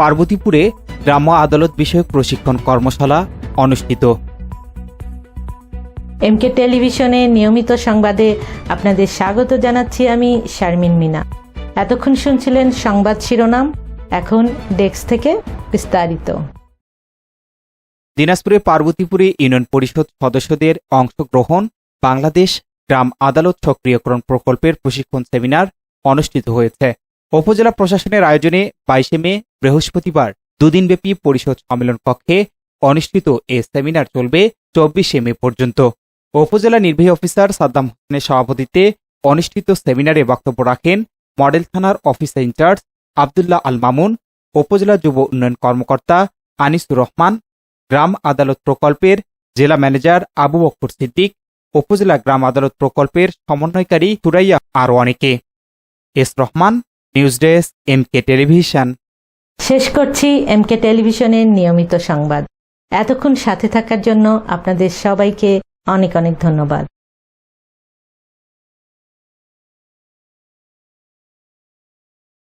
পার্বতীপুরে গ্রাম্য আদালত বিষয়ক প্রশিক্ষণ কর্মশালা অনুষ্ঠিত। এমকে টেলিভিশনে নিয়মিত সংবাদে আপনাদের স্বাগত জানাচ্ছি আমি শারমিন মিনা। এতক্ষণ শুনছিলেন সংবাদ শিরোনাম এখন ডেস্ক থেকে বিস্তারিত। দিনাজপুরে পার্বতীপুরে ইউনিয়ন পরিষদ সদস্যদের অংশগ্রহণ বাংলাদেশ গ্রাম আদালত সক্রিয়করণ প্রকল্পের প্রশিক্ষণ সেমিনার অনুষ্ঠিত হয়েছে। উপজেলা প্রশাসনের আয়োজনে বাইশে মে, বৃহস্পতিবার দুদিনব্যাপী পরিষদ সম্মেলন কক্ষে অনুষ্ঠিত এ সেমিনার চলবে চব্বিশে মে পর্যন্ত। উপজেলা নির্বাহী অফিসার সাদ্দাম হোসেনের সভাপতিত্বে অনুষ্ঠিত সেমিনারে বক্তব্য রাখেন মডেল থানার officer in charge Abdullah Al Mamun, উপজেলা যুব উন্নয়ন কর্মকর্তা আনিসুর রহমান, গ্রাম আদালত প্রকল্পের জেলা ম্যানেজার আবু বক্কর সিদ্দিক, উপজেলা গ্রাম আদালত প্রকল্পের সমন্বয়কারী তুরাইয়া আরও অনেকে। S Rahman news desk M K television শেষ করছি এমকে টেলিভিশনের নিয়মিত সংবাদ। এতক্ষণ সাথে থাকার জন্য আপনাদের সবাইকে অনেক অনেক ধন্যবাদ।